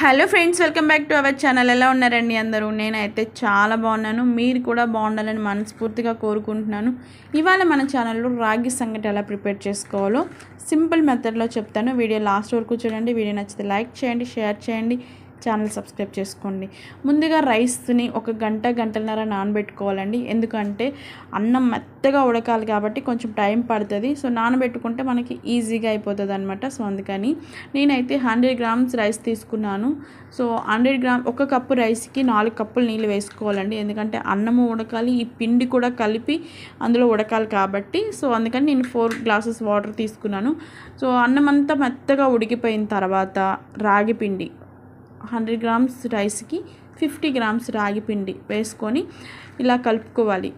Hello friends welcome back to our channel. ఎలా ఉన్నారండి అందరూ? నేనైతే చాలా బాగున్నాను. మీరు కూడా బాగుండాలని మనస్ఫూర్తిగా కోరుకుంటున్నాను. ఇవాళ మన ఛానల్లో రాగి సంగటి ఎలా ప్రిపేర్ చేసుకోవాలో సింపుల్ మెథడ్లో చెప్తాను. వీడియో లాస్ట్ వరకు చూడండి. వీడియో నచ్చితే లైక్ చేయండి షేర్ చేయండి. ఛానల్ సబ్స్క్రైబ్ చేసుకోండి. ముందుగా రైస్ని ఒక గంట గంటన్నర నానబెట్టుకోవాలండి. ఎందుకంటే అన్నం మెత్తగా ఉడకాలి కాబట్టి కొంచెం టైం పడుతుంది. సో నానబెట్టుకుంటే మనకి ఈజీగా అయిపోతుంది అనమాట సో అందుకని నేనైతే హండ్రెడ్ గ్రామ్స్ రైస్ తీసుకున్నాను. సో హండ్రెడ్ గ్రామ్ ఒక కప్పు రైస్కి నాలుగు కప్పులు నీళ్ళు వేసుకోవాలండి. ఎందుకంటే అన్నము ఉడకాలి ఈ పిండి కూడా కలిపి అందులో ఉడకాలి కాబట్టి. సో అందుకని నేను ఫోర్ గ్లాసెస్ వాటర్ తీసుకున్నాను. సో అన్నం అంతా మెత్తగా ఉడికిపోయిన తర్వాత రాగి పిండి హండ్రెడ్ గ్రామ్స్ రైస్కి ఫిఫ్టీ గ్రామ్స్ రాగి పిండి వేసుకొని ఇలా కలుపుకోవాలి.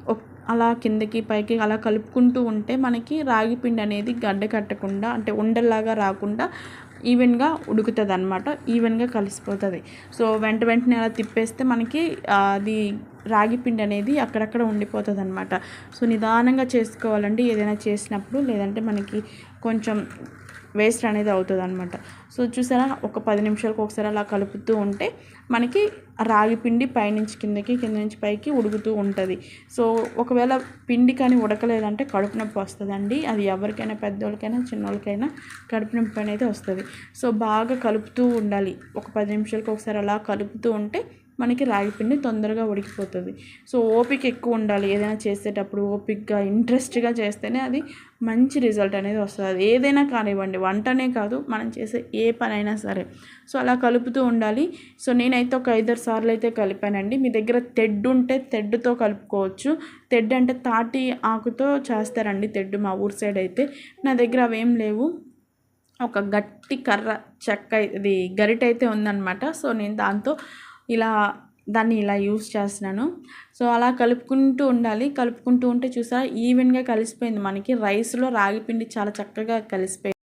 అలా కిందకి పైకి అలా కలుపుకుంటూ ఉంటే మనకి రాగి పిండి అనేది గడ్డ కట్టకుండా అంటే ఉండల్లాగా రాకుండా ఈవెన్గా ఉడుకుతుంది అనమాట ఈవెన్గా కలిసిపోతుంది. సో వెంట వెంటనే అలా తిప్పేస్తే మనకి అది రాగి పిండి అనేది అక్కడక్కడ ఉండిపోతుంది అనమాట సో నిదానంగా చేసుకోవాలండి ఏదైనా చేసినప్పుడు లేదంటే మనకి కొంచెం వేస్ట్ అనేది అవుతుంది అనమాట సో చూసారా ఒక పది నిమిషాలకు ఒకసారి అలా కలుపుతూ ఉంటే మనకి రాగి పిండి పైనుంచి కిందకి కింద నుంచి పైకి ఉడుకుతూ ఉంటుంది. సో ఒకవేళ పిండి కానీ ఉడకలేదంటే కడుపు నొప్పి వస్తుందండి. అది ఎవరికైనా పెద్దోళ్ళకైనా చిన్నోళ్ళకైనా కడుపు నొప్పి అనేది వస్తుంది. సో బాగా కలుపుతూ ఉండాలి. ఒక పది నిమిషాలకు ఒకసారి అలా కలుపుతూ ఉంటే మనకి రాగి పిండి తొందరగా ఉడికిపోతుంది. సో ఓపిక ఎక్కువ ఉండాలి. ఏదైనా చేసేటప్పుడు ఓపికగా ఇంట్రెస్ట్గా చేస్తేనే అది మంచి రిజల్ట్ అనేది వస్తుంది. ఏదైనా కానివ్వండి వంటనే కాదు మనం చేసే ఏ పనైనా సరే. సో అలా కలుపుతూ ఉండాలి. సో నేనైతే ఒక ఐదారు సార్లు అయితే కలిపానండి. మీ దగ్గర తెడ్డు ఉంటే తెడ్డుతో కలుపుకోవచ్చు. తెడ్డు అంటే తాటి ఆకుతో చేస్తారండి తెడ్డు మా ఊరు సైడ్ అయితే. నా దగ్గర అవేం లేవు. ఒక గట్టి కర్ర చెక్క ఇది గరిట అయితే ఉందన్నమాట. సో నేను దాంతో ఇలా దాన్ని ఇలా యూస్ చేస్తున్నాను. సో అలా కలుపుకుంటూ ఉండాలి. కలుపుకుంటూ ఉంటే చూసారా ఈవెన్గా కలిసిపోయింది. మనకి రైస్లో రాగిపిండి చాలా చక్కగా కలిసిపోయింది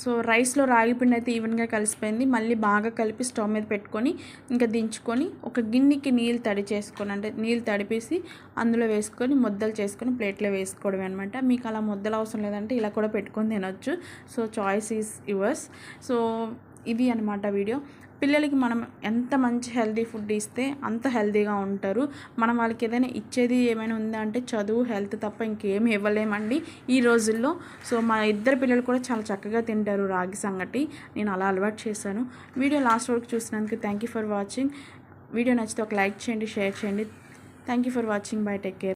సో రైస్లో రాగిపిండి అయితే ఈవెన్గా కలిసిపోయింది. మళ్ళీ బాగా కలిపి స్టవ్ మీద పెట్టుకొని ఇంకా దించుకొని ఒక గిన్నెకి నీళ్ళు తడి చేసుకొని అంటే నీళ్ళు తడిపేసి అందులో వేసుకొని ముద్దలు చేసుకొని ప్లేట్లో వేసుకోవడం అనమాట మీకు అలా ముద్దలు అవసరం లేదంటే ఇలా కూడా పెట్టుకొని తినొచ్చు. So choice is yours so ఇది అనమాట వీడియో. పిల్లలకి మనం ఎంత మంచి హెల్తీ ఫుడ్ ఇస్తే అంత హెల్దీగా ఉంటారు. మనం వాళ్ళకి ఏదైనా ఇచ్చేది ఏమైనా ఉందా అంటే చదువు హెల్త్ తప్ప ఇంకేమి ఇవ్వలేమండి ఈ రోజుల్లో. సో మా ఇద్దరు పిల్లలు కూడా చాలా చక్కగా తింటారు రాగి సంగటి. నేను అలా అలవాటు చేశాను. వీడియో లాస్ట్ వరకు చూసినందుకు thank you for watching. Video నచ్చితే ఒక లైక్ చేయండి షేర్ చేయండి. Thank you for watching. Bye take care.